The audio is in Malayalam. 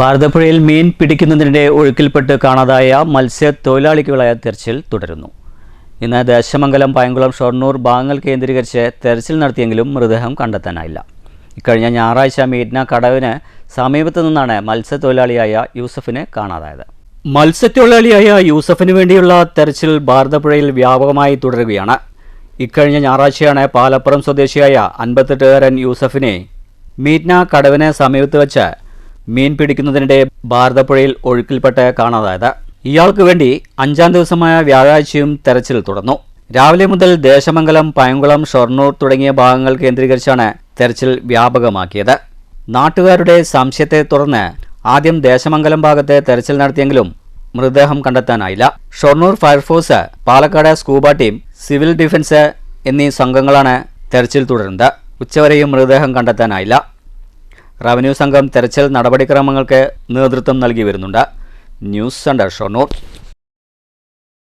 ഭാരതപ്പുഴയിൽ മീൻ പിടിക്കുന്നതിനിടെ ഒഴുക്കിൽപ്പെട്ട് കാണാതായ മത്സ്യത്തൊഴിലാളികളായ തെരച്ചിൽ തുടരുന്നു. ഇന്ന് ദേശമംഗലം പയങ്കുളം ഷൊർണൂർ ഭാഗങ്ങൾ കേന്ദ്രീകരിച്ച് തെരച്ചിൽ നടത്തിയെങ്കിലും മൃതദേഹം കണ്ടെത്താനായില്ല. ഇക്കഴിഞ്ഞ ഞായറാഴ്ച മീറ്റ്ന കടവിന് സമീപത്തു നിന്നാണ് മത്സ്യത്തൊഴിലാളിയായ യൂസഫിനെ കാണാതായത്. മത്സ്യത്തൊഴിലാളിയായ യൂസഫിന് വേണ്ടിയുള്ള തെരച്ചിൽ ഭാരതപ്പുഴയിൽ വ്യാപകമായി തുടരുകയാണ്. ഇക്കഴിഞ്ഞ ഞായറാഴ്ചയാണ് പാലപ്പുറം സ്വദേശിയായ അൻപത്തെട്ടുകാരൻ യൂസഫിനെ മീറ്റ്ന കടവിന് സമീപത്ത് വെച്ച് മീൻ പിടിക്കുന്നതിനിടെ ഭാരതപ്പുഴയിൽ ഒഴുക്കിൽപ്പെട്ട് കാണാതായത്. ഇയാൾക്ക് വേണ്ടി അഞ്ചാം ദിവസമായ വ്യാഴാഴ്ചയും തെരച്ചിൽ തുടർന്നു. രാവിലെ മുതൽ ദേശമംഗലം പയങ്കുളം ഷൊർണൂർ തുടങ്ങിയ ഭാഗങ്ങൾ കേന്ദ്രീകരിച്ചാണ് തെരച്ചിൽ വ്യാപകമാക്കിയത്. നാട്ടുകാരുടെ സംശയത്തെ തുടർന്ന് ആദ്യം ദേശമംഗലം ഭാഗത്ത് തെരച്ചിൽ നടത്തിയെങ്കിലും മൃതദേഹം കണ്ടെത്താനായില്ല. Shoranur fire force Palakkad scuba team civil defence എന്നീ സംഘങ്ങളാണ് തെരച്ചിൽ തുടരുന്നത്. ഉച്ചവരെയും മൃതദേഹം കണ്ടെത്താനായില്ല. റവന്യൂ സംഘം തെരച്ചിൽ നടപടിക്രമങ്ങൾക്ക് നേതൃത്വം നൽകി വരുന്നുണ്ട്. News centre Shoranur.